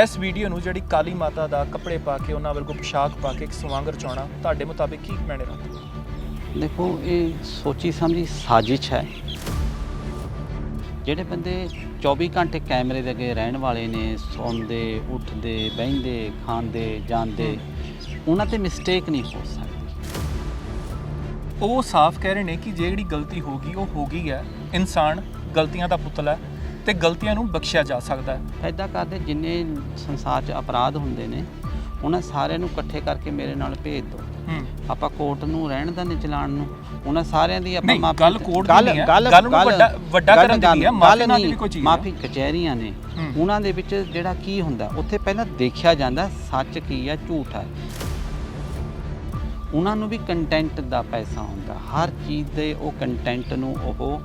ਇਸ ਵੀਡੀਓ ਨੂੰ ਜਿਹੜੀ ਕਾਲੀ ਮਾਤਾ ਦਾ ਕੱਪੜੇ ਪਾ ਕੇ ਉਹਨਾਂ ਵਰਗੂ ਪੋਸ਼ਾਕ ਪਾ ਕੇ ਇੱਕ ਸਵਾਂਗਰ ਚਾਉਣਾ ਤੁਹਾਡੇ ਮੁਤਾਬਿਕ ਕੀ ਮੈਨੇ ਰੱਖਦਾ ਦੇਖੋ ਇਹ ਸੋਚੀ ਸਮਝੀ ਸਾਜ਼ਿਸ਼ ਹੈ। ਜਿਹੜੇ ਬੰਦੇ 24 ਘੰਟੇ ਕੈਮਰੇ ਦੇ ਅੱਗੇ ਰਹਿਣ ਵਾਲੇ ਨੇ ਸੌਂਦੇ ਉੱਠਦੇ ਬਹਿੰਦੇ ਖਾਂਦੇ ਜਾਂਦੇ ਉਹਨਾਂ ਤੇ ਮਿਸਟੇਕ ਨਹੀਂ ਹੋ ਸਕਦੀ। ਉਹ ਸਾਫ਼ ਕਹਿ ਰਹੇ ਨੇ ਕਿ ਜਿਹੜੀ ਗਲਤੀ ਹੋ ਗਈ ਉਹ ਹੋ ਗਈ ਹੈ। ਇਨਸਾਨ ਗਲਤੀਆਂ ਦਾ ਪੁਤਲਾ ਹੈ। ਤੇ ਗਲਤੀਆਂ ਨੂੰ ਬਖਸ਼ਿਆ ਜਾ ਸਕਦਾ ਹੈ। ਐਦਾਂ ਕਰਦੇ ਜਿੰਨੇ ਸੰਸਾਰ 'ਚ ਅਪਰਾਧ ਹੁੰਦੇ ਨੇ ਉਹਨਾਂ ਸਾਰਿਆਂ ਨੂੰ ਇਕੱਠੇ ਕਰਕੇ ਮੇਰੇ ਨਾਲ ਭੇਜ ਦਿਓ। ਹੂੰ। ਆਪਾਂ ਕੋਰਟ ਨੂੰ ਰਹਿਣ ਦਾ ਨਹੀਂ ਚਲਾਣ ਨੂੰ। ਉਹਨਾਂ ਸਾਰਿਆਂ ਦੀ ਆਪਾਂ ਨਹੀਂ, ਮਾਫ਼ੀ ਗੱਲ ਕੋਰਟ ਦੀ ਨਹੀਂ ਹੈ, ਗੱਲ ਨੂੰ ਵੱਡਾ- ਵੱਡਾ ਗੱਲ- ਕਰਨ ਦੀ ਨਹੀਂ ਹੈ, ਗੱਲ ਮਾਫ਼ੀ ਨਾਲ ਦੀ ਵੀ ਕੋਈ ਚੀਜ਼ ਹੈ। ਮਾਫ਼ੀ ਕਚਹਿਰੀਆਂ ਨੇ। ਹੂੰ। ਉਹਨਾਂ ਦੇ ਵਿੱਚ ਜਿਹੜਾ ਕੀ ਹੁੰਦਾ ਉੱਥੇ ਪਹਿਲਾਂ ਦੇਖਿਆ ਜਾਂਦਾ ਸੱਚ ਕੀ ਆ ਝੂਠ ਆ ਉਹਨਾਂ ਨੂੰ ਵੀ ਕੰਟੈਂਟ ਦਾ ਪੈਸਾ ਹੁੰਦਾ। ਹਰ ਚੀਜ਼ ਦੇ ਉਹ ਕੰਟੈਂਟ ਨੂੰ ਉਹ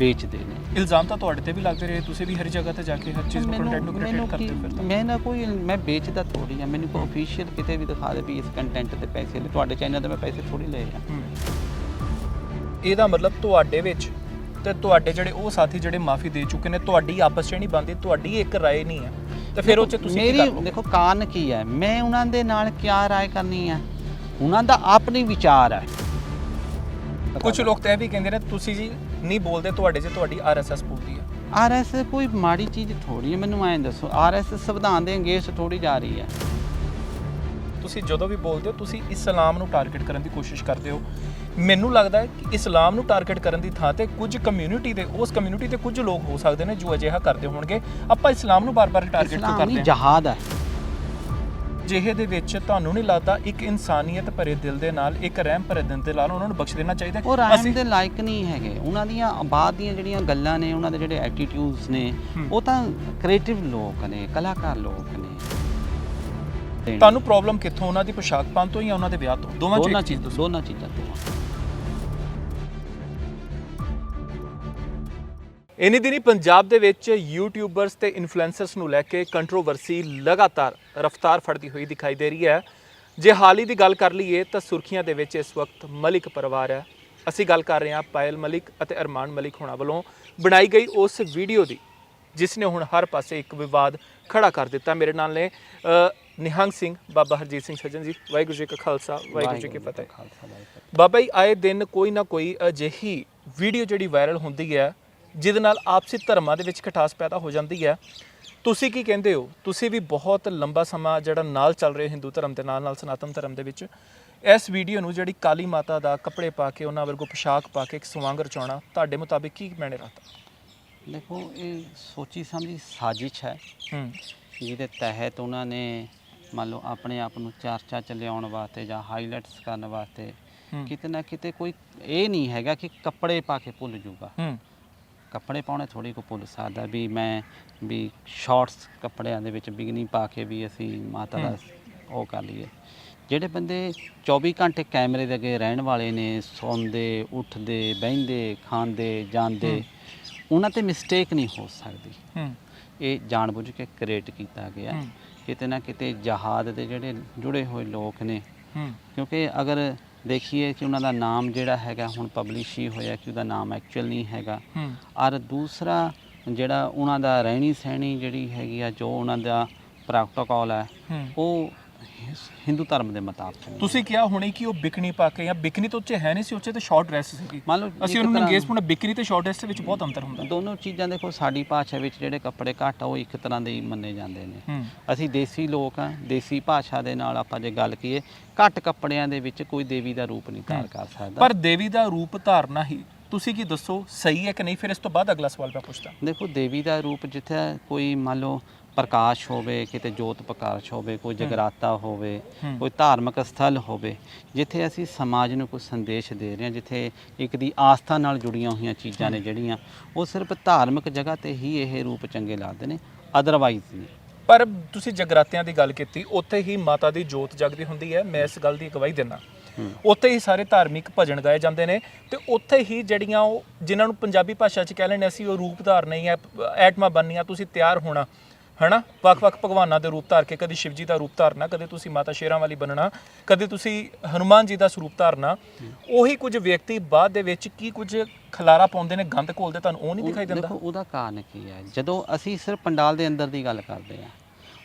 ਵੇਚਦੇ ਨੇ। ਇਲਜ਼ਾਮ ਤਾਂ ਤੁਹਾਡੇ ਤੇ ਵੀ ਲੱਗਦੇ ਰਹੇ ਤੁਸੀਂ ਵੀ ਹਰ ਜਗ੍ਹਾ ਤੇ ਜਾ ਕੇ ਹਰ ਚੀਜ਼ ਨੂੰ ਕੰਟੈਂਟ ਨੂੰ ਕ੍ਰੀਏਟ ਕਰਦੇ ਫਿਰਦੇ ਮੈਂ ਨਾ ਕੋਈ ਮੈਂ ਵੇਚਦਾ ਥੋੜੀ ਆ ਮੈਨੂੰ ਕੋਈ ਅਫੀਸ਼ੀਅਲ ਕਿਤੇ ਵੀ ਦਿਖਾ ਦੇ ਵੀ ਇਸ ਕੰਟੈਂਟ ਤੇ ਪੈਸੇ ਲੈ ਤੁਹਾਡੇ ਚੈਨਲ ਤੇ ਮੈਂ ਪੈਸੇ ਥੋੜੀ ਲਏ ਆ। ਇਹਦਾ ਮਤਲਬ ਤੁਹਾਡੇ ਵਿੱਚ ਤੇ ਤੁਹਾਡੇ ਜਿਹੜੇ ਉਹ ਸਾਥੀ ਜਿਹੜੇ ਮਾਫੀ ਦੇ ਚੁੱਕੇ ਨੇ ਤੁਹਾਡੀ ਆਪਸ 'ਚ ਨਹੀਂ ਬੰਦੀ ਤੁਹਾਡੀ ਇੱਕ ਰਾਏ ਨਹੀਂ ਹੈ ਤੇ ਫਿਰ ਉਹ 'ਚ ਤੁਸੀਂ ਕੀ ਮੇਰੀ? ਦੇਖੋ ਕਾਰਨ ਕੀ ਹੈ ਮੈਂ ਉਹਨਾਂ ਦੇ ਨਾਲ ਕੀ ਰਾਏ ਕਰਨੀ ਹੈ ਉਹਨਾਂ ਦਾ ਆਪਣੀ ਵਿਚਾਰ ਹੈ ਕੁਝ ਲੋਕ ਤਾਂ ਇਹ ਵੀ ਕਹਿੰਦੇ ਨੇ ਤੁਸੀਂ ਜੀ ਨਹੀਂ ਬੋਲਦੇ ਤੁਹਾਡੇ 'ਚ ਤੁਹਾਡੀ ਆਰਐਸਐਸ ਬੋਲਦੀ ਹੈ ਆਰਐਸ ਕੋਈ ਮਾੜੀ ਚੀਜ਼ ਥੋੜੀ ਹੈ ਮੈਨੂੰ ਐਂ ਦੱਸੋ ਆਰਐਸ ਸੰਵਿਧਾਨ ਦੇ ਅੰਗੇਜ ਥੋੜੀ ਜਾ ਰਹੀ ਹੈ। ਤੁਸੀਂ ਜਦੋਂ ਵੀ ਬੋਲਦੇ ਹੋ ਤੁਸੀਂ ਇਸਲਾਮ ਨੂੰ ਟਾਰਗੇਟ ਕਰਨ ਦੀ ਕੋਸ਼ਿਸ਼ ਕਰਦੇ ਹੋ। ਮੈਨੂੰ ਲੱਗਦਾ ਹੈ ਕਿ ਇਸਲਾਮ ਨੂੰ ਟਾਰਗੇਟ ਕਰਨ ਦੀ ਥਾਂ ਤੇ ਕੁਝ ਕਮਿਊਨਿਟੀ ਦੇ ਉਸ ਕਮਿਊਨਿਟੀ ਦੇ ਕੁਝ ਲੋਕ ਹੋ ਸਕਦੇ ਨੇ ਜੋ ਅਜਿਹਾ ਕਰਦੇ ਹੋਣਗੇ। ਆਪਾਂ ਇਸਲਾਮ ਨੂੰ ਬਾਰ-ਬਾਰ ਟਾਰਗੇਟ ਕਿਉਂ ਕਰਦੇ ਨਹੀਂ ਹਾਂ? ਜਹਾਦ ਹੈ। ਜਿਹੇ ਦੇ ਵਿੱਚ ਤੁਹਾਨੂੰ ਨਹੀਂ ਲੱਗਦਾ ਇੱਕ ਇਨਸਾਨੀਅਤ ਭਰੇ ਦਿਲ ਦੇ ਨਾਲ ਇੱਕ ਰਹਿਮ ਭਰੇ ਦਿਲ ਦੇ ਨਾਲ ਉਹਨਾਂ ਨੂੰ ਬਖਸ਼ ਦੇਣਾ ਚਾਹੀਦਾ? ਉਹ ਰਹਿਮ ਦੇ ਲਾਇਕ ਨਹੀਂ ਹੈਗੇ। ਉਹਨਾਂ ਦੀਆਂ ਬਾਅਦ ਦੀਆਂ ਜਿਹੜੀਆਂ ਗੱਲਾਂ ਨੇ ਉਹਨਾਂ ਦੇ ਜਿਹੜੇ ਐਟੀਟਿਊਡਸ ਨੇ। ਉਹ ਤਾਂ ਕ੍ਰੀਏਟਿਵ ਲੋਕ ਨੇ ਕਲਾਕਾਰ ਲੋਕ ਨੇ। ਤੁਹਾਨੂੰ ਪ੍ਰੋਬਲਮ ਕਿੱਥੋਂ? ਉਹਨਾਂ ਦੀ ਪੋਸ਼ਾਕ ਪਾਉਣ ਤੋਂ ਜਾਂ ਉਹਨਾਂ ਦੇ ਵਿਆਹ ਤੋਂ? ਦੋਵਾਂ ਚੀਜ਼ ਦੋਨਾਂ ਚੀਜ਼ਾਂ ਤੋਂ। ਇਨੀ ਦਿਨੀ ਪੰਜਾਬ ਦੇ ਵਿੱਚ ਯੂਟਿਊਬਰਸ ਤੇ ਇਨਫਲੂਐਂਸਰਸ ਨੂੰ ਲੈ ਕੇ ਕੰਟਰੋਵਰਸੀ ਲਗਾਤਾਰ ਰਫ਼ਤਾਰ ਫੜਦੀ ਹੋਈ ਦਿਖਾਈ ਦੇ ਰਹੀ ਹੈ। ਜੇ ਹਾਲ ਹੀ ਦੀ ਗੱਲ ਕਰ ਲਈਏ ਤਾਂ ਸੁਰਖੀਆਂ ਦੇ ਵਿੱਚ ਇਸ ਵਕਤ ਮਲਿਕ ਪਰਿਵਾਰ ਹੈ। ਅਸੀਂ ਗੱਲ ਕਰ ਰਹੇ ਹਾਂ ਪਾਇਲ ਮਲਿਕ ਅਤੇ ਅਰਮਾਨ ਮਲਿਕ ਹੋਣਾ ਵੱਲੋਂ ਬਣਾਈ ਗਈ ਉਸ ਵੀਡੀਓ ਦੀ ਜਿਸ ਨੇ ਹੁਣ ਹਰ ਪਾਸੇ ਇੱਕ ਵਿਵਾਦ ਖੜਾ ਕਰ ਦਿੱਤਾ। ਮੇਰੇ ਨਾਲ ਨੇ ਨਿਹੰਗ ਸਿੰਘ ਬਾਬਾ ਹਰਜੀਤ ਸਿੰਘ ਸੱਜਣ ਜੀ ਵਾਹਿਗੁਰੂ ਜੀ ਕਾ ਖਾਲਸਾ ਵਾਹਿਗੁਰੂ ਜੀ ਕੀ ਫਤਿਹ। ਬਾਬਾ ਜੀ ਆਏ ਦਿਨ ਕੋਈ ਨਾ ਕੋਈ ਅਜਿਹੀ ਵੀਡੀਓ ਜਿਹੜੀ ਵਾਇਰਲ ਹੁੰਦੀ ਹੈ ਜਿਹਦੇ ਨਾਲ ਆਪਸੀ ਧਰਮਾਂ ਦੇ ਵਿੱਚ ਖਟਾਸ ਪੈਦਾ ਹੋ ਜਾਂਦੀ ਹੈ। ਤੁਸੀਂ ਕੀ ਕਹਿੰਦੇ ਹੋ? ਤੁਸੀਂ ਵੀ ਬਹੁਤ ਲੰਬਾ ਸਮਾਂ ਜਿਹੜਾ ਨਾਲ ਚੱਲ ਰਹੇ ਹੋ ਹਿੰਦੂ ਧਰਮ ਦੇ ਨਾਲ ਨਾਲ ਸਨਾਤਨ ਧਰਮ ਦੇ ਵਿੱਚ ਇਸ ਵੀਡੀਓ ਨੂੰ ਜਿਹੜੀ ਕਾਲੀ ਮਾਤਾ ਦਾ ਕੱਪੜੇ ਪਾ ਕੇ ਉਹਨਾਂ ਵਰਗੂ ਪੋਸ਼ਾਕ ਪਾ ਕੇ ਇੱਕ ਸਵਾਂਗਰ ਚਾਉਣਾ ਤੁਹਾਡੇ ਮੁਤਾਬਿਕ ਕੀ ਮੈਨੇ ਰੱਖਦਾ। ਦੇਖੋ ਇਹ ਸੋਚੀ ਸਮਝੀ ਸਾਜ਼ਿਸ਼ ਹੈ। ਹੂੰ। ਜਿਹਦੇ ਤਹਿਤ ਉਹਨਾਂ ਨੇ ਮੰਨ ਲਓ ਆਪਣੇ ਆਪ ਨੂੰ ਚਰਚਾ ਚ ਲਿਆਉਣ ਵਾਸਤੇ ਜਾਂ ਹਾਈਲਾਈਟਸ ਕਰਨ ਵਾਸਤੇ ਕਿਤੇ ਨਾ ਕਿਤੇ ਕੋਈ ਇਹ ਨਹੀਂ ਹੈਗਾ ਕਿ ਕੱਪੜੇ ਪਾ ਕੇ ਭੁੱਲ ਜੂਗਾ ਹੂੰ। ਕੱਪੜੇ ਪਾਉਣੇ ਥੋੜੀ ਕੋ ਭੁੱਲ ਸਕਦਾ ਵੀ ਮੈਂ ਵੀ ਸ਼ਾਰਟਸ ਕੱਪੜਿਆਂ ਦੇ ਵਿੱਚ ਬਿਗਨੀ ਪਾ ਕੇ ਵੀ ਅਸੀਂ ਮਾਤਾ ਦਾ ਉਹ ਕਰ ਲਈਏ। ਜਿਹੜੇ ਬੰਦੇ 24 ਘੰਟੇ ਕੈਮਰੇ ਦੇ ਅੱਗੇ ਰਹਿਣ ਵਾਲੇ ਨੇ ਸੌਂਦੇ ਉੱਠਦੇ ਬਹਿੰਦੇ ਖਾਂਦੇ ਜਾਂਦੇ ਉਹਨਾਂ ਤੇ ਮਿਸਟੇਕ ਨਹੀਂ ਹੋ ਸਕਦੀ। ਇਹ ਜਾਣਬੁੱਝ ਕੇ ਕ੍ਰੀਏਟ ਕੀਤਾ ਗਿਆ। ਕਿਤੇ ਨਾ ਕਿਤੇ ਜਹਾਦ ਦੇ ਜਿਹੜੇ ਜੁੜੇ ਹੋਏ ਲੋਕ ਨੇ ਕਿਉਂਕਿ ਅਗਰ ਦੇਖੀਏ ਕਿ ਉਹਨਾਂ ਦਾ ਨਾਮ ਜਿਹੜਾ ਹੈਗਾ ਹੁਣ ਪਬਲਿਸ਼ ਹੀ ਹੋਇਆ ਕਿ ਉਹਦਾ ਨਾਮ ਐਕਚੁਅਲ ਨਹੀਂ ਹੈਗਾ। ਔਰ ਦੂਸਰਾ ਜਿਹੜਾ ਉਹਨਾਂ ਦਾ ਰਹਿਣੀ ਸਹਿਣੀ ਜਿਹੜੀ ਹੈਗੀ ਆ ਜੋ ਉਹਨਾਂ ਦਾ ਪ੍ਰੋਟੋਕਾਲ ਹੂੰ। ਉਹ ਹਿੰਦੂ ਧਰਮ ਦੇ ਮੁਤਾਬਕ। ਤੁਸੀਂ ਕਿਹਾ ਹੁਣੇ ਕਿ ਉਹ ਬਿਕਨੀ ਪਾ ਕੇ ਜਾਂ ਬਿਕਨੀ ਤੋਂ ਉੱਚੇ ਹੈ ਨਹੀਂ ਸੀ ਉੱਚੇ ਤੇ ਸ਼ਾਰਟ ਡਰੈਸ ਸੀਗੀ। ਮੰਨ ਲਓ ਅਸੀਂ ਉਹਨੂੰ ਤਰ੍ਹਾਂ- ਅੰਗੇਜ ਪੁਣਾ ਬਿਕਨੀ ਤੇ ਸ਼ਾਰਟ ਡਰੈਸ ਦੇ ਵਿੱਚ ਬਹੁਤ ਅੰਤਰ ਹੁੰਦਾ। ਦੋਨੋਂ ਚੀਜ਼ਾਂ ਦੇਖੋ ਸਾਡੀ ਭਾਸ਼ਾ ਵਿੱਚ ਜਿਹੜੇ ਕੱਪੜੇ ਘੱਟ ਆ ਉਹ ਇੱਕ ਤਰ੍ਹਾਂ ਦੇ ਹੀ ਮੰਨੇ ਜਾਂਦੇ ਨੇ। ਅਸੀਂ ਦੇਸੀ ਲੋਕ ਆ ਦੇਸੀ ਭਾਸ਼ਾ ਦੇ ਨਾਲ ਆਪਾਂ ਜੇ ਗੱਲ ਕੀਏ ਘੱਟ ਕੱਪੜਿਆਂ ਦੇ ਵਿੱਚ ਕੋਈ ਦੇਵੀ ਦਾ ਰੂਪ ਨਹੀਂ ਧਾਰ ਕਰ ਸਕਦਾ। ਪਰ ਦੇਵੀ ਦਾ ਰੂਪ ਧਾਰਨਾ ਹੀ ਤੁਸੀਂ ਕੀ ਦੱਸੋ ਸਹੀ ਹੈ ਕਿ ਨਹੀਂ? ਫਿਰ ਇਸ ਤੋਂ ਬਾਅਦ ਅਗਲਾ ਸਵਾਲ ਮੈਂ ਪੁੱਛਦਾ। ਦੇਖੋ ਦੇਵੀ ਦਾ ਰੂਪ ਜਿੱਥੇ ਕੋਈ ਮੰਨ ਲਓ ਪ੍ਰਕਾਸ਼ ਹੋਵੇ ਕਿਤੇ ਜੋਤ ਪ੍ਰਕਾਸ਼ ਹੋਵੇ ਕੋਈ ਜਗਰਾਤਾ ਹੋਵੇ। ਕੋਈ ਧਾਰਮਿਕ ਸਥਲ ਹੋਵੇ ਜਿੱਥੇ ਅਸੀਂ ਸਮਾਜ ਨੂੰ ਕੋਈ ਸੰਦੇਸ਼ ਦੇ ਰਹੇ ਹਾਂ ਜਿੱਥੇ ਇੱਕ ਦੀ ਆਸਥਾ ਨਾਲ ਜੁੜੀਆਂ ਹੋਈਆਂ ਚੀਜ਼ਾਂ ਨੇ ਜਿਹੜੀਆਂ ਉਹ ਸਿਰਫ ਧਾਰਮਿਕ ਜਗ੍ਹਾ ਤੇ ਹੀ ਇਹ ਰੂਪ ਚੰਗੇ ਲੱਗਦੇ ਨੇ ਅਦਰਵਾਈਜ਼ ਨਹੀਂ। ਪਰ ਤੁਸੀਂ ਜਗਰਾਤਿਆਂ ਦੀ ਗੱਲ ਕੀਤੀ ਉੱਥੇ ਹੀ ਮਾਤਾ ਦੀ ਜੋਤ ਜਗਦੀ ਹੁੰਦੀ ਹੈ ਮੈਂ ਇਸ ਗੱਲ ਦੀ ਗਵਾਹੀ ਦਿੰਦਾ। ਉੱਥੇ ਹੀ ਸਾਰੇ ਧਾਰਮਿਕ ਭਜਨ ਗਾਏ ਜਾਂਦੇ ਨੇ ਤੇ ਉੱਥੇ ਹੀ ਜਿਹੜੀਆਂ ਉਹ ਜਿਨ੍ਹਾਂ ਨੂੰ ਪੰਜਾਬੀ ਭਾਸ਼ਾ 'ਚ ਕਹਿ ਲੈਣੇ ਅਸੀਂ ਉਹ ਰੂਪ ਧਾਰਨੇ ਹੈ ਐਟਮਾ ਬਣਨੀਆਂ ਤੁਸੀਂ ਤਿਆਰ ਹੋਣਾ। ਹਨਾ? ਵੱਖ-ਵੱਖ ਭਗਵਾਨਾਂ ਦੇ ਰੂਪ ਧਾਰ ਕੇ ਕਦੇ ਸ਼ਿਵ ਜੀ ਦਾ ਰੂਪ ਧਾਰਨਾ ਕਦੇ ਤੁਸੀਂ ਮਾਤਾ ਸ਼ੇਰਾਂ ਵਾਲੀ ਬਣਨਾ ਕਦੇ ਤੁਸੀਂ ਹਨੂਮਾਨ ਜੀ ਦਾ ਸਰੂਪ ਧਾਰਨਾ ਉਹੀ ਕੁਝ ਵਿਅਕਤੀ ਬਾਅਦ ਦੇ ਵਿੱਚ ਕੀ ਕੁਝ ਖਲਾਰਾ ਪਾਉਂਦੇ ਨੇ ਗੰਦ ਘੋਲਦੇ ਤੁਹਾਨੂੰ ਉਹ ਨਹੀਂ ਦਿਖਾਈ ਦਿੰਦਾ? ਦੇਖੋ ਉਹਦਾ ਕਾਰਨ ਕੀ ਹੈ? ਜਦੋਂ ਅਸੀਂ ਸਿਰਫ ਪੰਡਾਲ ਦੇ ਅੰਦਰ ਦੀ ਗੱਲ ਕਰਦੇ ਹਾਂ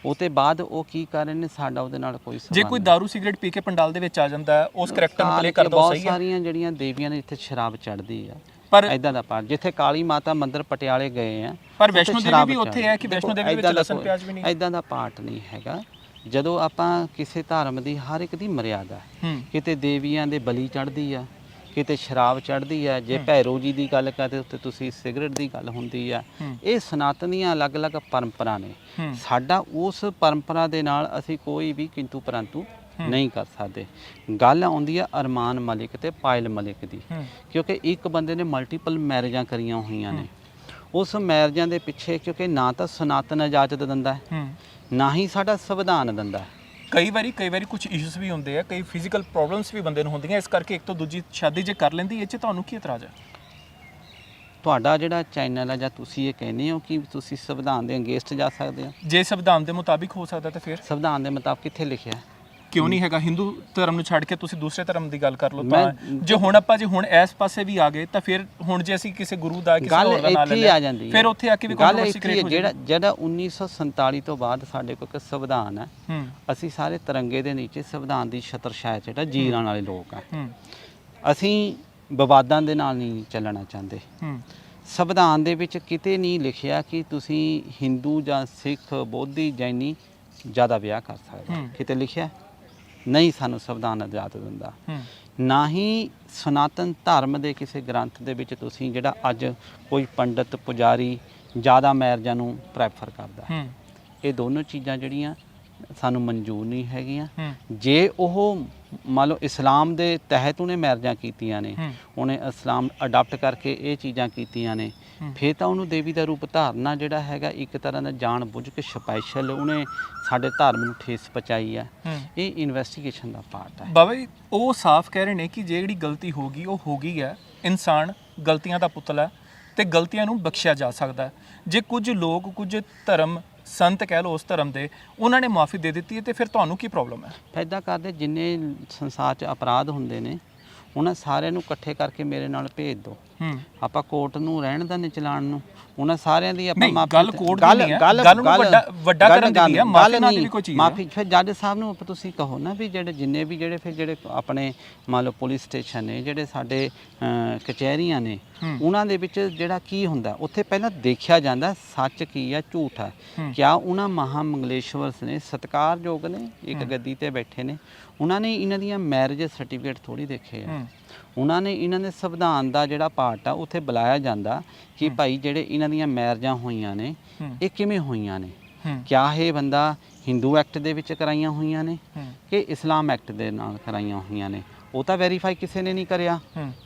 ਉਹ ਤੇ ਬਾਅਦ ਉਹ ਕੀ ਕਰ ਰਹੇ ਨੇ ਸਾਡਾ ਉਹਦੇ ਨਾਲ ਕੋਈ ਜੇ ਕੋਈ। दारू ਸਿਗਰਟ ਪੀ ਕੇ ਪੰਡਾਲ ਦੇ ਵਿੱਚ ਆ ਜਾਂਦਾ ਉਸ ਕਰੈਕਟਰ ਨੂੰ ਪਲੇ ਕਰਦਾ ਉਹ ਸਹੀ ਹੈ? ਸਾਰੀਆਂ ਜਿਹੜੀਆਂ ਦੇਵੀਆਂ ਨੇ ਇੱਥੇ ਸ਼ਰਾਬ ਚੜਦੀ ਆ ਪਰ ਐਦਾਂ ਦਾ ਪਾਠ ਜਿੱਥੇ ਕਾਲੀ ਮਾਤਾ ਮੰਦਿਰ ਪਟਿਆਲੇ ਗਏ ਆ ਪਰ ਵੈਸ਼ਨੋ ਦੇਵੀ ਵੀ ਉੱਥੇ ਹੈ ਕਿ। ਵੈਸ਼ਨੋ ਦੇਵੀ ਵਿੱਚ ਲਸਣ ਪਿਆਜ਼ ਵੀ ਨਹੀਂ? ਏਦਾਂ ਦਾ ਪਾਠ ਨਹੀਂ ਹੈਗਾ। ਜਦੋਂ ਆਪਾਂ ਕਿਸੇ ਧਰਮ ਦੀ ਹਰ ਇੱਕ ਦੀ ਮਰਿਆਦਾ ਹੈ ਕਿਤੇ ਦੇਵੀਆਂ ਦੇ ਬਲੀ ਚੜ੍ਹਦੀ ਆ ਕਿਤੇ ਸ਼ਰਾਬ ਚੜ੍ਹਦੀ ਆ ਜੇ ਭੈਰੋ ਜੀ ਦੀ ਗੱਲ ਕਰਦੇ ਉੱਤੇ ਤੁਸੀਂ ਸਿਗਰਟ ਦੀ ਗੱਲ ਹੁੰਦੀ ਆ। ਇਹ ਸਨਾਤਨੀਆਂ ਅਲੱਗ-ਅਲੱਗ ਪਰੰਪਰਾ ਨੇ। ਸਾਡਾ ਉਸ ਪਰੰਪਰਾ ਦੇ ਨਾਲ ਅਸੀਂ ਕੋਈ ਵੀ ਕਿੰਤੂ ਪਰੰਤੂ ਨਹੀਂ ਕਰ ਸਕਦੇ। ਗੱਲ ਆਉਂਦੀ ਆ ਅਰਮਾਨ ਮਲਿਕ ਤੇ ਪਾਇਲ ਮਲਿਕ ਦੀ। ਕਿਉਂਕਿ ਇੱਕ ਬੰਦੇ ਨੇ ਮਲਟੀਪਲ ਮੈਰਿਜਾਂ ਕਰੀਆਂ ਹੋਈਆਂ ਨੇ। ਉਸ ਮੈਰਿਜਾਂ ਦੇ ਪਿੱਛੇ ਕਿਉਂਕਿ ਨਾ ਤਾਂ ਸਨਾਤਨ ਇਜਾਜ਼ਤ ਦਿੰਦਾ ਹੂੰ ਨਾ ਹੀ ਸਾਡਾ ਸੰਵਿਧਾਨ ਦਿੰਦਾ ਹੈ। ਕਈ ਵਾਰੀ ਕਈ ਵਾਰੀ ਕੁਝ ਇਸ਼ੂਸ ਵੀ ਹੁੰਦੇ ਆ ਕਈ ਫਿਜ਼ੀਕਲ ਪ੍ਰੋਬਲਮਸ ਵੀ ਬੰਦੇ ਨੂੰ ਹੁੰਦੀਆਂ। ਇਸ ਕਰਕੇ ਇੱਕ ਤੋਂ ਦੂਜੀ ਸ਼ਾਦੀ ਜੇ ਕਰ ਲੈਂਦੀ ਇਹ ਚ ਤੁਹਾਨੂੰ ਕੀ ਇਤਰਾਜ਼ ਹੈ ਤੁਹਾਡਾ ਜਿਹੜਾ ਚੈਨਲ ਹੈ ਜਾਂ ਤੁਸੀਂ ਇਹ ਕਹਿੰਦੇ ਹੋ ਕਿ ਤੁਸੀਂ ਸੰਵਿਧਾਨ ਦੇ ਅਗੇਂਸਟ ਜਾ ਸਕਦੇ ਹੋ? ਜੇ ਸੰਵਿਧਾਨ ਦੇ ਮੁਤਾਬਿਕ ਹੋ ਸਕਦਾ ਤਾਂ ਫਿਰ? ਸੰਵਿਧਾਨ ਦੇ ਮੁਤਾਬਕ ਕਿੱਥੇ ਲਿਖਿਆ ਹੈ? ਕਿਉਂ ਨਹੀਂ ਹੈਗਾ? ਹਿੰਦੂ ਧਰਮ ਨੂੰ ਛੱਡ ਕੇ ਤੁਸੀਂ ਦੂਸਰੇ ਧਰਮ ਦੀ ਗੱਲ ਕਰ ਲਓ ਤਾਂ ਜੇ ਹੁਣ ਆਪਾਂ ਜੇ ਹੁਣ ਇਸ ਪਾਸੇ ਵੀ ਆ ਗਏ ਤਾਂ ਫਿਰ ਹੁਣ ਜੇ ਅਸੀਂ ਕਿਸੇ ਗੁਰੂ ਦਾ ਕਿਸੇ ਹੋਰ ਦਾ ਨਾਮ ਇੱਥੇ ਲੈ ਲਿਆ ਫਿਰ ਉੱਥੇ ਆ ਕੇ ਵੀ ਕੰਟਰੋਵਰਸੀ ਕ੍ਰੀਏਟ ਹੋ ਜਿਹੜਾ ਜਿਹੜਾ ਜਿਹੜਾ 1947 ਤੋਂ ਬਾਅਦ ਸਾਡੇ ਕੋਲ ਇੱਕ ਸੰਵਿਧਾਨ ਹੈ। ਅਸੀਂ ਸਾਰੇ ਤਿਰੰਗੇ ਦੇ ਨੀਚੇ ਸੰਵਿਧਾਨ ਦੀ ਛਤਰ ਛਾਇਆ ਜਿਹੜਾ ਜੀਣ ਵਾਲੇ ਲੋਕ ਆ। ਅਸੀਂ ਵਿਵਾਦਾਂ ਦੇ ਨਾਲ ਨਹੀਂ ਚੱਲਣਾ ਚਾਹੁੰਦੇ। ਸੰਵਿਧਾਨ ਦੇ ਵਿੱਚ ਕਿਤੇ ਨਹੀਂ ਲਿਖਿਆ ਕਿ ਤੁਸੀਂ ਹਿੰਦੂ ਜਾਂ ਸਿੱਖ ਬੋਧੀ ਜੈਨੀ ਜ਼ਿਆਦਾ ਵਿਆਹ ਕਰ ਸਕਦੇ। ਕਿਤੇ ਲਿਖਿਆ? ਨਹੀਂ ਸਾਨੂੰ ਸੰਵਿਧਾਨ ਇਜਾਜ਼ਤ ਦਿੰਦਾ। ਨਾ ਹੀ ਸਨਾਤਨ ਧਰਮ ਦੇ ਕਿਸੇ ਗ੍ਰੰਥ ਦੇ ਵਿੱਚ ਤੁਸੀਂ ਜਿਹੜਾ ਅੱਜ ਕੋਈ ਪੰਡਤ ਪੁਜਾਰੀ ਜ਼ਿਆਦਾ ਮੈਰਜਾਂ ਨੂੰ ਪ੍ਰੈਫਰ ਕਰਦਾ। ਇਹ ਦੋਨੋਂ ਚੀਜ਼ਾਂ ਜਿਹੜੀਆਂ ਸਾਨੂੰ ਮਨਜ਼ੂਰ ਨਹੀਂ ਹੈਗੀਆਂ। ਜੇ ਉਹ ਮੰਨ ਲਓ ਇਸਲਾਮ ਦੇ ਤਹਿਤ ਉਹਨੇ ਮੈਰਜਾਂ ਕੀਤੀਆਂ ਨੇ ਉਹਨੇ ਇਸਲਾਮ ਅਡਾਪਟ ਕਰਕੇ ਇਹ ਚੀਜ਼ਾਂ ਕੀਤੀਆਂ ਨੇ। ਫੇਰ ਤਾਂ ਉਹਨੂੰ ਦੇਵੀ ਦਾ ਰੂਪ ਧਾਰਨਾ ਜਿਹੜਾ ਹੈਗਾ ਇੱਕ ਤਰ੍ਹਾਂ ਦਾ ਜਾਣ ਬੁੱਝ ਕੇ ਸਪੈਸ਼ਲ ਉਹਨੇ ਸਾਡੇ ਧਰਮ ਨੂੰ ਠੇਸ ਪਹੁੰਚਾਈ ਹੈ। ਇਹ ਇਨਵੈਸਟੀਗੇਸ਼ਨ ਦਾ ਪਾਰਟ ਹੈ ਬਾਬਾ ਜੀ ਉਹ ਸਾਫ਼ ਕਹਿ ਰਹੇ ਨੇ ਕਿ ਜਿਹੜੀ ਗਲਤੀ ਹੋ ਗਈ ਉਹ ਹੋ ਗਈ ਹੈ। ਇਨਸਾਨ ਗਲਤੀਆਂ ਦਾ ਪੁਤਲਾ ਹੈ ਤੇ ਗਲਤੀਆਂ ਨੂੰ ਬਖਸ਼ਿਆ ਜਾ ਸਕਦਾ ਜੇ ਕੁਝ ਲੋਕ ਕੁਝ ਧਰਮ ਸੰਤ ਕਹਿ ਲਓ ਉਸ ਧਰਮ ਦੇ ਉਹਨਾਂ ਨੇ ਮਾਫੀ ਦੇ ਦਿੱਤੀ ਹੈ ਤੇ ਫਿਰ ਤੁਹਾਨੂੰ ਕੀ ਪ੍ਰੋਬਲਮ ਹੈ? ਫਾਇਦਾ ਕਰਦੇ ਜਿੰਨੇ ਸੰਸਾਰ 'ਚ ਅਪਰਾਧ ਹੁੰਦੇ ਨੇ ਉਹਨਾਂ ਸਾਰਿਆਂ ਨੂੰ ਇਕੱਠੇ ਕਰਕੇ ਮੇਰੇ ਨਾਲ ਭੇਜ ਦਿਓ। ਹੂੰ ਆਪਾਂ ਕੋਰਟ ਨੂੰ ਰਹਿਣ ਦਾ ਨਹੀਂ ਚਲਾਣ ਨੂੰ। ਉਹਨਾਂ ਸਾਰਿਆਂ ਦੀ ਆਪਾਂ ਮਾਫੀ ਗੱਲ ਕੋਰਟ ਦੀ ਨਹੀਂ ਹੈ, ਗੱਲ ਨੂੰ ਵੱਡਾ- ਵੱਡਾ ਕਰਨ ਦੀ ਨਹੀਂ ਹੈ, ਮਾਫ਼ੀ ਨਾਲ ਵੀ ਕੋਈ ਚੀਜ਼। ਮਾਫੀ ਫਿਰ ਜੱਜ ਸਾਹਿਬ ਨੂੰ ਤੁਸੀਂ ਕਹੋ ਨਾ ਵੀ ਜਿਹੜੇ ਜਿੰਨੇ ਵੀ ਜਿਹੜੇ ਫਿਰ ਜਿਹੜੇ ਆਪਣੇ ਮੰਨ ਲਓ ਪੁਲਿਸ ਸਟੇਸ਼ਨ ਨੇ ਜਿਹੜੇ ਸਾਡੇ ਕਚਹਿਰੀਆਂ ਨੇ। ਉਹਨਾਂ ਦੇ ਵਿੱਚ ਜਿਹੜਾ ਕੀ ਹੁੰਦਾ ਉੱਥੇ ਪਹਿਲਾਂ ਦੇਖਿਆ ਜਾਂਦਾ ਸੱਚ ਕੀ ਆ ਝੂਠ ਆ। ਕਿਆ ਉਹਨਾਂ ਮਹਾ ਮੰਗਲੇਸ਼ਵਰਸ ਨੇ ਸਤਿਕਾਰਯੋਗ ਨੇ ਇੱਕ ਗੱਦੀ ਤੇ ਬੈਠੇ ਨੇ। ਉਹਨਾਂ ਨੇ ਇਹਨਾਂ ਦੀਆਂ ਮੈਰਿਜ ਸਰਟੀਫਿਕੇਟ ਥੋੜੀ ਦੇਖੇ ਆ। ਉਹਨਾਂ ਨੇ ਇਹਨਾਂ ਦੇ ਸੰਵਿਧਾਨ ਦਾ ਜਿਹੜਾ ਪਾਰਟ ਆ ਉੱਥੇ ਬੁਲਾਇਆ ਜਾਂਦਾ ਕਿ ਭਾਈ ਜਿਹੜੇ ਇਹਨਾਂ ਦੀਆਂ ਮੈਰਿਜਾਂ ਹੋਈਆਂ ਨੇ ਇਹ ਕਿਵੇਂ ਹੋਈਆਂ ਨੇ? ਕਿਆ ਇਹ ਬੰਦਾ ਹਿੰਦੂ ਐਕਟ ਦੇ ਵਿੱਚ ਕਰਾਈਆਂ ਹੋਈਆਂ ਨੇ ਕਿ ਇਸਲਾਮ ਐਕਟ ਦੇ ਨਾਲ ਕਰਾਈਆਂ ਹੋਈਆਂ ਨੇ? ਉਹ ਤਾਂ ਵੈਰੀਫਾਈ ਕਿਸੇ ਨੇ ਨਹੀਂ ਕਰਿਆ।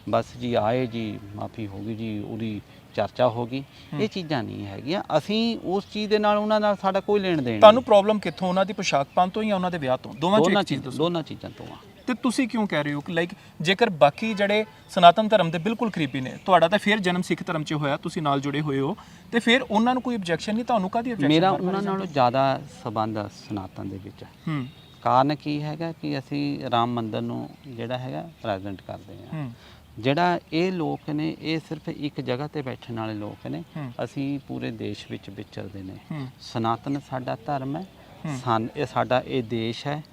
ਬਸ ਜੀ ਆਏ ਜੀ ਮਾਫੀ ਹੋ ਗਈ ਜੀ ਉਹਦੀ ਚਰਚਾ ਹੋ ਗਈ। ਇਹ ਚੀਜ਼ਾਂ ਨਹੀਂ ਹੈਗੀਆਂ। ਅਸੀਂ ਉਸ ਚੀਜ਼ ਦੇ ਨਾਲ ਉਹਨਾਂ ਨਾਲ ਸਾਡਾ ਕੋਈ ਲੈਣ ਦੇਣ ਤੁਹਾਨੂੰ ਪ੍ਰੋਬਲਮ ਕਿੱਥੋਂ? ਉਹਨਾਂ ਦੀ ਪੋਸ਼ਾਕ ਪਾਉਣ ਤੋਂ ਜਾਂ ਉਹਨਾਂ ਦੇ ਵਿਆਹ ਤੋਂ? ਦੋਵਾਂ ਚੀਜ਼ ਦੋਨਾਂ ਚੀਜ਼ਾਂ ਤੋਂ ਆ। ਤੇ ਤੁਸੀਂ ਕਿਉਂ ਕਹਿ ਰਹੇ ਹੋ? ਕਿ ਲਾਈਕ ਜੇਕਰ ਬਾਕੀ ਜਿਹੜੇ ਸਨਾਤਨ ਧਰਮ ਦੇ ਬਿਲਕੁਲ ਕਰੀਬੀ ਨੇ ਤੁਹਾਡਾ ਤਾਂ ਫਿਰ ਜਨਮ ਸਿੱਖ ਧਰਮ 'ਚ ਹੋਇਆ ਤੁਸੀਂ ਨਾਲ ਜੁੜੇ ਹੋਏ ਹੋ ਤੇ ਫਿਰ ਉਹਨਾਂ ਨੂੰ ਕੋਈ ਆਬਜੈਕਸ਼ਨ ਨਹੀਂ? ਤੁਹਾਨੂੰ ਕਾਦੀ ਆਬਜੈਕਸ਼ਨ ਮੇਰਾ ਉਹਨਾਂ ਨਾਲੋਂ ਜ਼ਿਆਦਾ ਸਬੰਧ ਸਨਾਤਨ ਦੇ ਵਿੱਚ। ਹੂੰ। ਕਾਰਨ ਕੀ ਹੈਗਾ ਕਿ ਅਸੀਂ ਰਾਮ ਮੰਦਿਰ ਨੂੰ ਜਿਹੜਾ ਹੈਗਾ ਪ੍ਰੈਜ਼ੈਂਟ ਕਰਦੇ ਹਾਂ। ਜਿਹੜਾ ਇਹ ਲੋਕ ਨੇ ਇਹ ਸਿਰਫ ਇੱਕ ਜਗ੍ਹਾ ਤੇ ਬੈਠਣ ਵਾਲੇ ਲੋਕ ਨੇ। ਅਸੀਂ ਪੂਰੇ ਦੇਸ਼ ਵਿੱਚ ਵਿਚਰਦੇ ਨੇ। ਸਨਾਤਨ ਸਾਡਾ ਧਰਮ ਹੈ। ਹੂੰ। ਸਨ ਇਹ ਸਾਡਾ ਇਹ ਦੇਸ਼ ਹੈ।